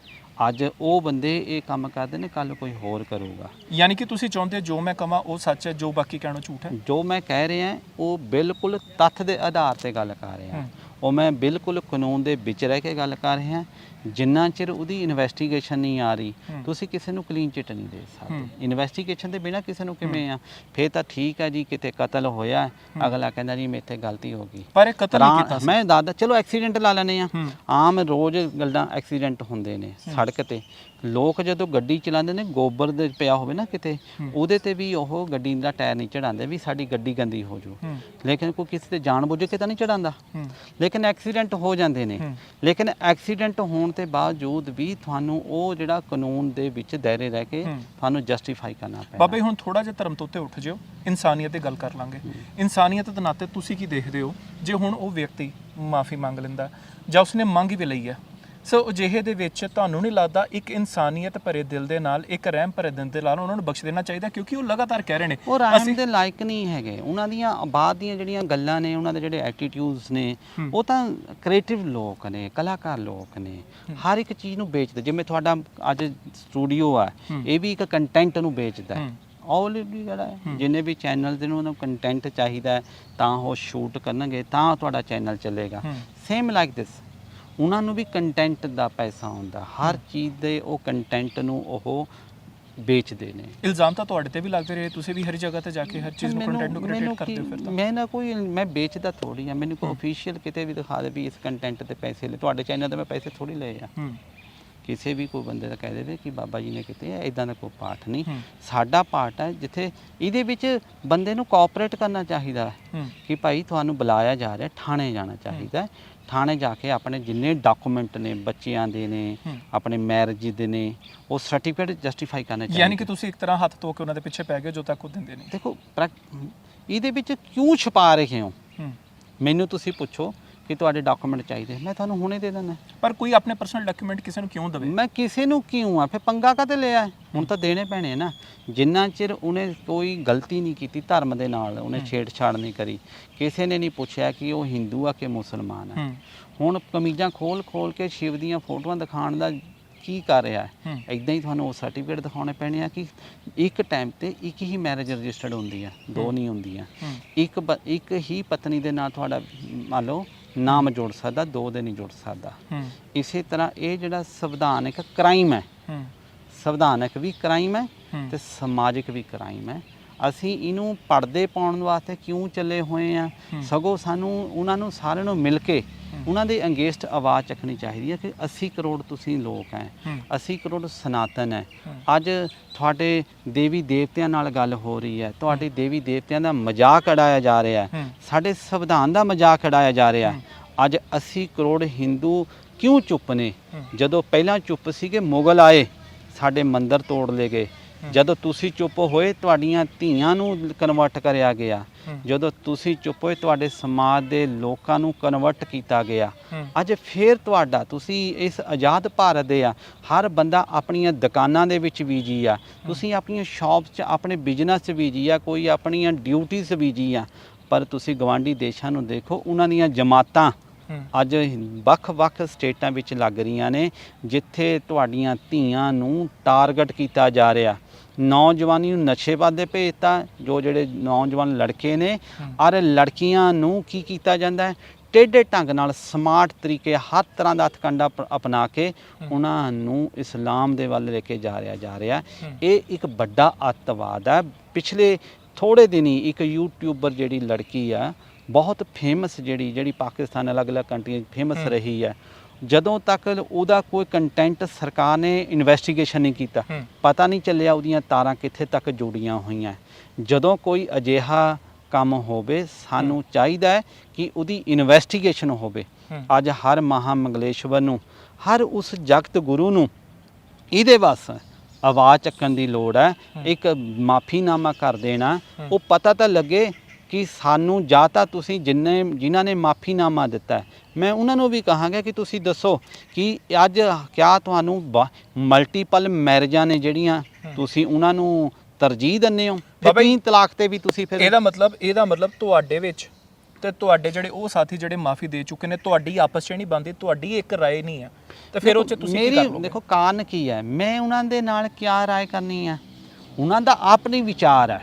ਅੱਜ ਉਹ ਬੰਦੇ ਇਹ ਕੰਮ ਕਰਦੇ ਨੇ ਕੱਲ ਕੋਈ ਹੋਰ ਕਰੂਗਾ। ਯਾਨੀ ਕਿ ਤੁਸੀਂ ਚਾਹੁੰਦੇ ਹੋ ਜੋ ਮੈਂ ਕਹਾਂ ਉਹ ਸੱਚ ਹੈ ਜੋ ਬਾਕੀ ਕਹਿਣੋਂ ਝੂਠ ਹੈ? ਜੋ ਮੈਂ ਕਹਿ ਰਿਹਾ ਉਹ ਬਿਲਕੁਲ ਤੱਥ ਦੇ ਆਧਾਰ ਤੇ ਗੱਲ ਕਰ ਰਿਹਾ। ਹੂੰ। ਉਹ ਮੈਂ ਬਿਲਕੁਲ ਕਾਨੂੰਨ ਦੇ ਵਿੱਚ ਰਹਿ ਕੇ ਗੱਲ ਕਰ ਰਿਹਾ। ਜਿੰਨਾ ਚਿਰ ਉਹਦੀ ਇਨਵੈਸਟੀਗੇਸ਼ਨ ਨਹੀਂ ਆ ਰਹੀ। ਤੁਸੀਂ ਕਿਸੇ ਨੂੰ ਕਲੀਨ ਚਿਟ ਨਹੀਂ ਦੇ। ਸਕਦੇ। ਇਨਵੈਸਟੀਗੇਸ਼ਨ ਦੇ ਬਿਨਾ ਕਿਸੇ ਨੂੰ ਕਿਵੇਂ ਆ? ਫੇਰ ਤਾਂ ਠੀਕ ਹੈ ਜੀ ਕਿਤੇ ਕਤਲ ਹੋਇਆ ਅਗਲਾ ਕਹਿੰਦਾ ਜੀ ਮੇਥੇ ਗਲਤੀ ਹੋ ਗਈ। ਪਰ ਇਹ ਕਤਲ ਨਹੀਂ ਕੀਤਾ ਮੈਂ ਦਾਦਾ ਚਲੋ ਐਕਸੀਡੈਂਟ ਲਾ ਲੈਨੇ ਆ ਆਮ ਰੋਜ਼ ਗੱਲਾਂ ਐਕਸੀਡੈਂਟ ਹੁੰਦੇ ਨੇ ਸੜਕ ਤੇ। ਲੋਕ ਜਦੋਂ ਗੱਡੀ ਚਲਾਉਂਦੇ ਨੇ ਗੋਬਰ ਦੇ ਪਿਆ ਹੋਵੇ ਨਾ ਕਿਤੇ। ਉਹਦੇ ਤੇ ਵੀ ਉਹ ਗੱਡੀ ਦਾ ਟਾਇਰ ਨਹੀਂ ਚੜਾਉਂਦੇ ਵੀ ਸਾਡੀ ਗੱਡੀ ਗੰਦੀ ਹੋ ਜੂ। ਲੇਕਿਨ ਕੋਈ ਕਿਸੇ ਤੇ ਜਾਣ ਬੁੱਝ ਕੇ ਤਾਂ ਨਹੀਂ ਚੜਾਉਂਦਾ ਲੇਕਿਨ ਐਕਸੀਡੈਂਟ ਹੋ ਜਾਂਦੇ ਨੇ। ਲੇਕਿਨ ਐਕਸੀਡੈਂਟ ਹੋਣ ਤੇ ਬਾਵਜੂਦ ਵੀ ਤੁਹਾਨੂੰ ਉਹ ਜਿਹੜਾ ਕਾਨੂੰਨ ਦੇ ਵਿੱਚ ਦਾਇਰੇ ਰਹਿ ਕੇ। ਤੁਹਾਨੂੰ ਜਸਟੀਫਾਈ ਕਰਨਾ ਪੈਣਾ। ਬਾਬਾ ਹੁਣ ਥੋੜਾ ਜਿਹਾ ਧਰਮ ਤੋਂ ਉੱਤੇ ਉੱਠ ਜਿਓ। ਇਨਸਾਨੀਅਤ ਦੀ ਗੱਲ ਕਰ ਲਾਂਗੇ। ਇਨਸਾਨੀਅਤ ਦੇ ਨਾਤੇ ਤੁਸੀਂ ਕੀ ਦੇਖਦੇ ਹੋ? ਜੇ ਹੁਣ ਉਹ ਵਿਅਕਤੀ ਮਾਫੀ ਮੰਗ ਲੈਂਦਾ ਜਾਂ ਉਸਨੇ ਮੰਗ ਵੀ ਲਈ ਹੈ ਸੋ ਅਜਿਹੇ ਦੇ ਵਿੱਚ ਤੁਹਾਨੂੰ ਨਹੀਂ ਲੱਗਦਾ ਇੱਕ ਇਨਸਾਨੀਅਤ ਭਰੇ ਦਿਲ ਦੇ ਨਾਲ ਇੱਕ ਰਹਿਮ ਭਰੇ ਦਿਲ ਦੇ ਨਾਲ ਉਹਨਾਂ ਨੂੰ ਬਖਸ਼ ਦੇਣਾ ਚਾਹੀਦਾ? ਕਿਉਂਕਿ ਉਹ ਲਗਾਤਾਰ ਕਹਿ ਰਹੇ ਨੇ ਉਹ ਰਾਮ ਦੇ ਲਾਇਕ ਨਹੀਂ ਹੈਗੇ। ਉਹਨਾਂ ਦੀਆਂ ਬਾਅਦ ਦੀਆਂ ਜਿਹੜੀਆਂ ਗੱਲਾਂ ਨੇ ਉਹਨਾਂ ਦੇ ਜਿਹੜੇ ਐਟੀਟਿਊਡਸ ਨੇ ਉਹ ਤਾਂ ਕ੍ਰੀਏਟਿਵ ਲੋਕ ਨੇ ਕਲਾਕਾਰ ਲੋਕ ਨੇ। ਹਰ ਇੱਕ ਚੀਜ਼ ਨੂੰ ਵੇਚਦੇ। ਜਿਵੇਂ ਤੁਹਾਡਾ ਅੱਜ ਸਟੂਡੀਓ ਆ ਇਹ ਵੀ ਇੱਕ ਕੰਟੈਂਟ ਨੂੰ ਵੇਚਦਾ ਹੈ। ਆਲਰੇਡੀ ਜਿਹੜਾ ਹੈ, ਜਿੰਨੇ ਵੀ ਚੈਨਲ ਦੇ ਨੂੰ ਉਹਨਾਂ ਨੂੰ ਕੰਟੈਂਟ ਚਾਹੀਦਾ ਤਾਂ ਉਹ ਸ਼ੂਟ ਕਰਨਗੇ ਤਾਂ ਤੁਹਾਡਾ ਚੈਨਲ ਚੱਲੇਗਾ। ਸੇਮ ਲਾਈਕ ਦਿਸ ਉਹਨਾਂ ਨੂੰ ਵੀ ਕੰਟੈਂਟ ਦਾ ਪੈਸਾ ਆਉਂਦਾ ਹਰ ਚੀਜ਼ ਦੇ ਉਹ ਕੰਟੈਂਟ ਨੂੰ ਉਹ ਵੇਚਦੇ ਨੇ। ਇਲਜ਼ਾਮ ਤਾਂ ਤੁਹਾਡੇ ਤੇ ਵੀ ਲੱਗਦੇ ਰਹੇ। ਤੁਸੀਂ ਵੀ ਹਰ ਜਗ੍ਹਾ ਤੇ ਜਾ ਕੇ ਹਰ ਚੀਜ਼ ਨੂੰ ਕੰਟੈਂਟ ਨੂੰ ਕ੍ਰੀਏਟ ਕਰਦੇ ਹੋ ਫਿਰ ਤਾਂ। ਮੈਂ ਨਾ ਕੋਈ ਮੈਂ ਵੇਚਦਾ ਥੋੜੀ ਆ ਮੈਨੂੰ ਕੋਈ ਅਫੀਸ਼ੀਅਲ ਕਿਤੇ ਵੀ ਦਿਖਾ ਦੇ ਵੀ ਇਸ ਕੰਟੈਂਟ ਤੇ ਪੈਸੇ ਲੈ ਤੁਹਾਡੇ ਚੈਨਲ ਤੇ ਮੈਂ ਪੈਸੇ ਥੋੜੀ ਲਏ ਆ। ਕਿਸੇ ਵੀ ਕੋਈ ਬੰਦੇ ਦਾ ਕਹਿ ਦੇਵੇ ਕਿ ਬਾਬਾ ਜੀ ਨੇ ਕਿਤੇ ਇਦਾਂ ਦਾ ਕੋਈ ਪਾਠ ਨਹੀਂ। ਸਾਡਾ ਪਾਠ ਹੈ ਜਿੱਥੇ ਇਹਦੇ ਵਿੱਚ ਬੰਦੇ ਨੂੰ ਕੋਆਪਰੇਟ ਕਰਨਾ ਚਾਹੀਦਾ ਹੈ ਕਿ ਭਾਈ ਤੁਹਾਨੂੰ ਬੁਲਾਇਆ ਜਾ ਰਿਹਾ ਥਾਣੇ ਜਾਣਾ ਚਾਹੀਦਾ ਥਾਣੇ ਜਾ ਕੇ ਆਪਣੇ ਜਿੰਨੇ ਡਾਕੂਮੈਂਟ ਨੇ ਬੱਚਿਆਂ ਦੇ ਨੇ। ਆਪਣੇ ਮੈਰਿਜ ਦੇ ਨੇ ਉਹ ਸਰਟੀਫਿਕੇਟ ਜਸਟੀਫਾਈ ਕਰਨੇ ਚਾਹੀਦੇ ਯਾਨੀ ਕਿ ਤੁਸੀਂ ਇੱਕ ਤਰ੍ਹਾਂ ਹੱਥ ਧੋ ਕੇ ਉਹਨਾਂ ਦੇ ਪਿੱਛੇ ਪੈ ਗਏ ਜੋ ਤੱਕ ਉਹ ਦਿੰਦੇ ਨਹੀਂ। ਦੇਖੋ ਇਹਦੇ ਵਿੱਚ ਕਿਉਂ ਛੁਪਾ ਰਹੇ ਹੂੰ। ਮੈਨੂੰ ਤੁਸੀਂ ਪੁੱਛੋ ਕਿ ਤੁਹਾਡੇ ਡਾਕੂਮੈਂਟ ਚਾਹੀਦੇ। ਮੈਂ ਤੁਹਾਨੂੰ ਹੁਣੇ ਦੇ ਦਿੰਦਾ। ਪਰ ਕੋਈ ਆਪਣੇ ਪਰਸਨਲ ਡਾਕੂਮੈਂਟ ਕਿਸੇ ਨੂੰ ਕਿਉਂ ਦੇਵੇ? ਮੈਂ ਕਿਸੇ ਨੂੰ ਕਿਉਂ ਆ? ਫਿਰ ਪੰਗਾ ਕਾਤੇ ਲਿਆ? ਹੈ? ਹੁਣ ਤਾਂ ਦੇਣੇ ਪੈਣੇ ਆ ਨਾ। ਜਿੰਨਾ ਚਿਰ ਉਹਨੇ ਕੋਈ ਗਲਤੀ ਨਹੀਂ ਕੀਤੀ ਧਰਮ ਦੇ ਨਾਲ ਉਹਨੇ ਛੇੜਛਾੜ ਨਹੀਂ ਕਰੀ। ਕਿਸੇ ਨੇ ਨਹੀਂ ਪੁੱਛਿਆ ਕਿ ਉਹ ਹਿੰਦੂ ਆ ਕਿ ਮੁਸਲਮਾਨ ਆ। ਹੂੰ। ਹੁਣ ਕਮੀਜ਼ਾਂ ਖੋਲ ਖੋਲ ਕੇ ਸ਼ਿਵ ਦੀਆਂ ਫੋਟੋਆਂ ਦਿਖਾਉਣ ਦਾ ਕੀ ਕਰ ਰਿਹਾ ਹੈ? ਹੂੰ। ਇਦਾਂ ਹੀ ਤੁਹਾਨੂੰ ਉਹ ਸਰਟੀਫਿਕੇਟ ਦਿਖਾਉਣੇ ਪੈਣੇ ਆ ਕਿ ਇੱਕ ਟਾਈਮ ਤੇ ਇੱਕ ਹੀ ਮੈਰਿਜ ਰਜਿਸਟਰਡ ਹੁੰਦੀ ਆ। ਦੋ ਨਹੀਂ ਹੁੰਦੀਆਂ। ਹੂੰ। ਇੱਕ ਬ- ਇੱਕ ਹੀ ਪਤਨੀ ਦੇ ਨਾਲ ਤੁਹਾਡਾ ਮੰਨ ਲਓ ਨਾਮ ਜੋੜ ਸਕਦਾ ਦੋ ਦੇ ਨਹੀਂ ਜੋੜ ਸਕਦਾ। ਇਸੇ ਤਰ੍ਹਾਂ ਇਹ ਜਿਹੜਾ ਸੰਵਿਧਾਨਕ ਕ੍ਰਾਈਮ ਹੈ ਸੰਵਿਧਾਨਕ ਵੀ ਕ੍ਰਾਈਮ ਹੈ ਤੇ ਸਮਾਜਿਕ ਵੀ ਕ੍ਰਾਈਮ ਹੈ। ਅਸੀਂ ਇਹਨੂੰ ਪਰਦੇ ਪਾਉਣ ਵਾਸਤੇ ਕਿਉਂ ਚੱਲੇ ਹੋਏ ਆ। ਸਗੋਂ ਸਾਨੂੰ ਉਹਨਾਂ ਨੂੰ ਸਾਰਿਆਂ ਨੂੰ ਮਿਲ ਕੇ। ਉਹਨਾਂ ਦੇ ਅੰਗੇਸਟ ਆਵਾਜ਼ ਚੱਕਣੀ ਚਾਹੀਦੀ ਹੈ ਕਿ 80 ਕਰੋੜ ਤੁਸੀਂ ਲੋਕ ਹੈ ਹੂੰ। 80 ਕਰੋੜ ਸਨਾਤਨ ਹੈ। ਅੱਜ ਤੁਹਾਡੇ ਦੇਵੀ ਦੇਵਤਿਆਂ ਨਾਲ ਗੱਲ ਹੋ ਰਹੀ ਹੈ ਤੁਹਾਡੇ ਦੇਵੀ ਦੇਵਤਿਆਂ ਦਾ ਮਜ਼ਾਕ ਉਡਾਇਆ ਜਾ ਰਿਹਾ ਹੈ ਸਾਡੇ ਸੰਵਿਧਾਨ ਦਾ ਮਜ਼ਾਕ ਉਡਾਇਆ ਜਾ ਰਿਹਾ ਹੈ। ਅੱਜ 80 ਕਰੋੜ ਹਿੰਦੂ ਕਿਉਂ ਚੁੱਪ ਨੇ। ਜਦੋਂ ਪਹਿਲਾਂ ਚੁੱਪ ਸੀਗੇ ਮੁਗਲ ਆਏ ਸਾਡੇ ਮੰਦਿਰ ਤੋੜ ਲਏ ਗਏ। ਜਦੋਂ ਤੁਸੀਂ ਚੁੱਪ ਹੋਏ ਤੁਹਾਡੀਆਂ ਧੀਆਂ ਨੂੰ ਕਨਵਰਟ ਕਰਿਆ ਗਿਆ। ਜਦੋਂ ਤੁਸੀਂ ਚੁੱਪ ਹੋਏ ਤੁਹਾਡੇ ਸਮਾਜ ਦੇ ਲੋਕਾਂ ਨੂੰ ਕਨਵਰਟ ਕੀਤਾ ਗਿਆ। ਅੱਜ ਫੇਰ ਤੁਹਾਡਾ ਤੁਸੀਂ ਇਸ ਆਜ਼ਾਦ ਭਾਰਤ ਦੇ ਆ। ਹਰ ਬੰਦਾ ਆਪਣੀਆਂ ਦੁਕਾਨਾਂ ਦੇ ਵਿੱਚ ਬੀਜੀ ਆ। ਤੁਸੀਂ ਆਪਣੀਆਂ ਸ਼ਾਪਸ 'ਚ ਆਪਣੇ ਬਿਜ਼ਨਸ 'ਚ ਬੀਜੀ ਆ। ਕੋਈ ਆਪਣੀਆਂ ਡਿਊਟੀਆਂ 'ਚ ਬੀਜੀ ਆ। ਪਰ ਤੁਸੀਂ ਗਵਾਂਢੀ ਦੇਸ਼ਾਂ ਨੂੰ ਦੇਖੋ ਉਹਨਾਂ ਦੀਆਂ ਜਮਾਤਾਂ ਅੱਜ ਵੱਖ-ਵੱਖ ਸਟੇਟਾਂ ਵਿੱਚ ਲੱਗ ਰਹੀਆਂ ਨੇ ਜਿੱਥੇ ਤੁਹਾਡੀਆਂ ਧੀਆਂ ਨੂੰ ਟਾਰਗੇਟ ਕੀਤਾ ਜਾ ਰਿਹਾ। ਨੌਜਵਾਨੀ ਨੂੰ ਨਸ਼ੇ ਵਾਦੇ ਭੇਜਤਾ ਜੋ ਜਿਹੜੇ ਨੌਜਵਾਨ ਲੜਕੇ ਨੇ ਹੂੰ। ਔਰ ਲੜਕੀਆਂ ਨੂੰ ਕੀ ਕੀਤਾ ਜਾਂਦਾ ਹੈ ਟੇਢੇ ਢੰਗ ਨਾਲ ਸਮਾਰਟ ਤਰੀਕੇ ਹਰ ਤਰ੍ਹਾਂ ਦਾ ਹਥਕੰਡਾ ਅਪ- ਅਪਣਾ ਕੇ ਉਹਨਾਂ ਨੂੰ ਇਸਲਾਮ ਦੇ ਵੱਲ ਲੈ ਕੇ ਜਾ ਰਿਹਾ ਜਾ ਰਿਹਾ ਹੂੰ। ਇਹ ਇੱਕ ਵੱਡਾ ਅੱਤਵਾਦ ਹੈ ਪਿਛਲੇ ਥੋੜੇ ਦਿਨੀ ਇੱਕ ਯੂਟਿਊਬਰ ਜਿਹੜੀ ਲੜਕੀ ਆ ਬਹੁਤ ਫੇਮਸ ਜਿਹੜੀ ਜਿਹੜੀ ਪਾਕਿਸਤਾਨ ਅਲੱਗ-ਅਲੱਗ ਕੰਟਰੀਆਂ 'ਚ ਫੇਮਸ ਹੂੰ। ਰਹੀ ਹੈ ਜਦੋਂ ਤੱਕ ਉਹਦਾ ਕੋਈ ਕੰਟੈਂਟ ਸਰਕਾਰ ਨੇ ਇਨਵੈਸਟੀਗੇਸ਼ਨ ਨਹੀਂ ਕੀਤਾ ਪਤਾ ਨਹੀਂ ਚੱਲਿਆ ਉਹਦੀਆਂ ਤਾਰਾਂ ਕਿੱਥੇ ਤੱਕ ਜੁੜੀਆਂ ਹੋਈਆਂ। ਜਦੋਂ ਕੋਈ ਅਜਿਹਾ ਕੰਮ ਹੋਵੇ ਸਾਨੂੰ ਚਾਹੀਦਾ ਹੈ ਕਿ ਉਹਦੀ ਇਨਵੈਸਟੀਗੇਸ਼ਨ ਹੋਵੇ। ਅੱਜ ਹਰ ਮਹਾ ਮੰਗਲੇਸ਼ਵਰ ਨੂੰ ਹਰ ਉਸ ਜਗਤ ਗੁਰੂ ਨੂੰ ਇਹਦੇ ਬਸ ਆਵਾਜ਼ ਚੱਕਣ ਦੀ ਲੋੜ ਹੈ। ਇੱਕ ਮਾਫੀਨਾਮਾ ਕਰ ਦੇਣਾ। ਉਹ ਪਤਾ ਤਾਂ ਲੱਗੇ ਕਿ ਸਾਨੂੰ ਜਾਂ ਤਾਂ ਤੁਸੀਂ ਜਿੰਨੇ ਜਿਨ੍ਹਾਂ ਨੇ ਮਾਫੀਨਾਮਾ ਦਿੱਤਾ ਮੈਂ ਉਹਨਾਂ ਨੂੰ ਵੀ ਕਹਾਂਗਾ ਕਿ ਤੁਸੀਂ ਦੱਸੋ ਕਿ ਅੱਜ ਕਿਆ ਤੁਹਾਨੂੰ ਮਲਟੀਪਲ ਮੈਰਿਜਾਂ ਨੇ ਜਿਹੜੀਆਂ ਤੁਸੀਂ ਉਹਨਾਂ ਨੂੰ ਤਰਜੀਹ ਦਿੰਦੇ ਹੋ ਤਿੰਨ ਤਲਾਕ ਤੇ ਵੀ ਤੁਸੀਂ ਫਿਰ ਇਹਦਾ ਮਤਲਬ ਇਹਦਾ ਮਤਲਬ ਤੁਹਾਡੇ ਵਿੱਚ ਤੇ ਤੁਹਾਡੇ ਜਿਹੜੇ ਉਹ ਸਾਥੀ ਜਿਹੜੇ ਮਾਫੀ ਦੇ ਚੁੱਕੇ ਨੇ ਤੁਹਾਡੀ ਆਪਸ 'ਚ ਨਹੀਂ ਬੰਦੀ ਤੁਹਾਡੀ ਇੱਕ ਰਾਏ ਨਹੀਂ ਹੈ। ਤੇ ਫਿਰ ਉਹ 'ਚ ਤੁਸੀਂ ਕੀ ਮੇਰੀ ਕਰ ਲਓਗੇ ਦੇਖੋ ਕਾਰਨ ਕੀ ਹੈ? ਮੈਂ ਉਹਨਾਂ ਦੇ ਨਾਲ ਕਿਆ ਰਾਏ ਕਰਨੀ ਹੈ? ਉਹਨਾਂ ਦਾ ਆਪਣੀ ਵਿਚਾਰ ਹੈ।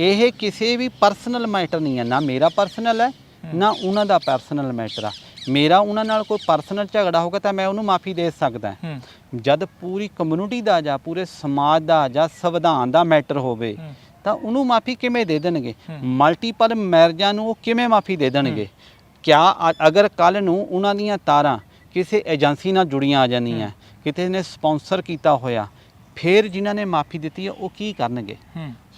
ਇਹ ਕਿਸੇ ਵੀ ਪਰਸਨਲ ਮੈਟਰ ਨਹੀਂ ਹੈ। ਨਾ ਮੇਰਾ ਪਰਸਨਲ ਹੈ ਨਾ ਉਹਨਾਂ ਦਾ ਪਰਸਨਲ ਮੈਟਰ ਆ। ਮੇਰਾ ਉਹਨਾਂ ਨਾਲ ਕੋਈ ਪਰਸਨਲ ਝਗੜਾ ਹੋਗਾ ਤਾਂ ਮੈਂ ਉਹਨੂੰ ਮਾਫੀ ਦੇ ਸਕਦਾ ਜਦ ਪੂਰੀ ਕਮਿਊਨਿਟੀ ਦਾ ਜਾਂ ਪੂਰੇ ਸਮਾਜ ਦਾ ਜਾਂ ਸੰਵਿਧਾਨ ਦਾ ਮੈਟਰ ਹੋਵੇ ਤਾਂ ਉਹਨੂੰ ਮਾਫੀ ਕਿਵੇਂ ਦੇ ਦੇਣਗੇ। ਮਲਟੀਪਲ ਮੈਰਿਜਾਂ ਨੂੰ ਉਹ ਕਿਵੇਂ ਮਾਫੀ ਦੇ ਦੇਣਗੇ? ਕਿਆ ਅਗਰ ਕੱਲ ਨੂੰ ਉਹਨਾਂ ਦੀਆਂ ਤਾਰਾਂ ਕਿਸੇ ਏਜੰਸੀ ਨਾਲ ਜੁੜੀਆਂ ਆ ਜਾਂਦੀਆਂ ਕਿਤੇ ਨੇ ਸਪਾਂਸਰ ਕੀਤਾ ਹੋਇਆ ਫਿਰ ਜਿਨ੍ਹਾਂ ਨੇ ਮਾਫੀ ਦਿੱਤੀ ਹੈ ਉਹ ਕੀ ਕਰਨਗੇ?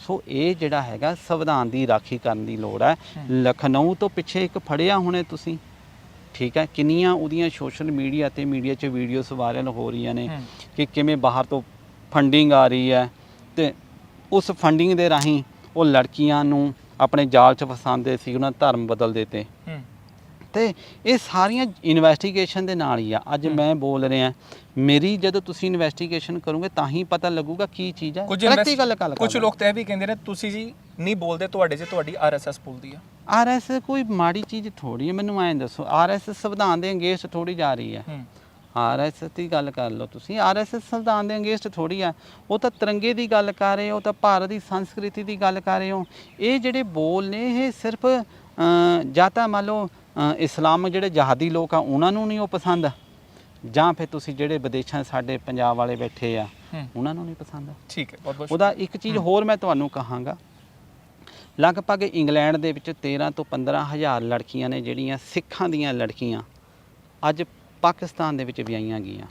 ਸੋ ਇਹ ਜਿਹੜਾ ਹੈਗਾ ਸੰਵਿਧਾਨ ਦੀ ਰਾਖੀ ਕਰਨ ਦੀ ਲੋੜ ਹੈ। ਲਖਨਊ ਤੋਂ ਪਿੱਛੇ ਇੱਕ ਫੜਿਆ ਹੁਣੇ ਤੁਸੀਂ। ਠੀਕ ਹੈ ਕਿੰਨੀਆਂ ਉਹਦੀਆਂ ਸੋਸ਼ਲ ਮੀਡੀਆ ਤੇ ਮੀਡੀਆ 'ਚ ਵੀਡੀਓਸ ਵਾਇਰਲ ਹੋ ਰਹੀਆਂ ਨੇ। ਕਿ ਕਿਵੇਂ ਬਾਹਰ ਤੋਂ ਫੰਡਿੰਗ ਆ ਰਹੀ ਹੈ ਤੇ ਉਸ ਫੰਡਿੰਗ ਦੇ ਰਾਹੀਂ ਉਹ ਲੜਕੀਆਂ ਨੂੰ ਆਪਣੇ ਜਾਲ 'ਚ ਫਸਾਉਂਦੇ ਸੀ ਉਹਨਾਂ ਧਰਮ ਬਦਲ ਦਿੱਤੇ। ਤੇ ਇਹ ਸਾਰੀਆਂ ਇਨਵੈਸਟੀਗੇਸ਼ਨ ਦੇ ਨਾਲ ਹੀ ਆ। ਅੱਜ ਮੈਂ ਬੋਲ ਰਿਹਾ ਮੇਰੀ ਜਦੋਂ ਤੁਸੀਂ ਇਨਵੈਸਟੀਗੇਸ਼ਨ ਕਰੋਗੇ ਤਾਂ ਹੀ ਪਤਾ ਲੱਗੂਗਾ ਕੀ ਚੀਜ਼ ਹੈ ਕੁਝ ਪ੍ਰੈਕਟੀਕਲ ਗੱਲ ਕੁਝ ਲੋਕ ਤਾਂ ਇਹ ਵੀ ਕਹਿੰਦੇ ਨੇ ਤੁਸੀਂ ਜੀ ਨਹੀਂ ਬੋਲਦੇ ਤੁਹਾਡੇ 'ਚ ਤੁਹਾਡੀ ਆਰਐਸਐਸ ਬੋਲਦੀ ਆ। ਆਰਐਸ ਕੋਈ ਮਾੜੀ ਚੀਜ਼ ਥੋੜੀ ਹੈ ਮੈਨੂੰ ਐਂ ਦੱਸੋ ਆਰਐਸ ਸੰਵਿਧਾਨ ਦੇ ਅੰਗੇਸਟ ਥੋੜੀ ਜਾ ਰਹੀ ਹੈ ਹੂੰ। ਆਰਐਸ ਦੀ ਗੱਲ ਕਰ ਲਓ ਤੁਸੀਂ ਆਰਐਸ ਸੰਵਿਧਾਨ ਦੇ ਅੰਗੇਸਟ ਥੋੜੀ ਆ। ਉਹ ਤਾਂ ਤਿਰੰਗੇ ਦੀ ਗੱਲ ਕਰ ਰਹੇ ਹੋ ਉਹ ਤਾਂ ਭਾਰਤ ਦੀ ਸੰਸਕ੍ਰਿਤੀ ਦੀ ਗੱਲ ਕਰ ਰਹੇ ਹੋ। ਇਹ ਜਿਹੜੇ ਬੋਲ ਨੇ ਇਹ ਸਿਰਫ ਜਾਂ ਤਾਂ ਮੰਨ ਲਓ ਇਸਲਾਮ ਜਿਹੜੇ ਜਹਾਦੀ ਲੋਕ ਆ ਉਹਨਾਂ ਨੂੰ ਨਹੀਂ ਉਹ ਪਸੰਦ? ਜਾਂ ਫਿਰ ਤੁਸੀਂ ਜਿਹੜੇ ਵਿਦੇਸ਼ਾਂ ਸਾਡੇ ਪੰਜਾਬ ਵਾਲੇ ਬੈਠੇ ਆ ਉਹਨਾਂ ਨੂੰ ਨਹੀਂ ਪਸੰਦ? ਠੀਕ ਹੈ ਬਹੁਤ ਬਹੁਤ ਉਹਦਾ ਇੱਕ ਚੀਜ਼ ਹੋਰ ਮੈਂ ਤੁਹਾਨੂੰ ਕਹਾਂਗਾ। ਲਗਭਗ ਇੰਗਲੈਂਡ ਦੇ ਵਿੱਚ 13 ਤੋਂ 15 ਹਜ਼ਾਰ ਲੜਕੀਆਂ ਨੇ ਜਿਹੜੀਆਂ ਸਿੱਖਾਂ ਦੀਆਂ ਲੜਕੀਆਂ ਅੱਜ ਪਾਕਿਸਤਾਨ ਦੇ ਵਿੱਚ ਵਿਆਹੀਆਂ ਗਈਆਂ।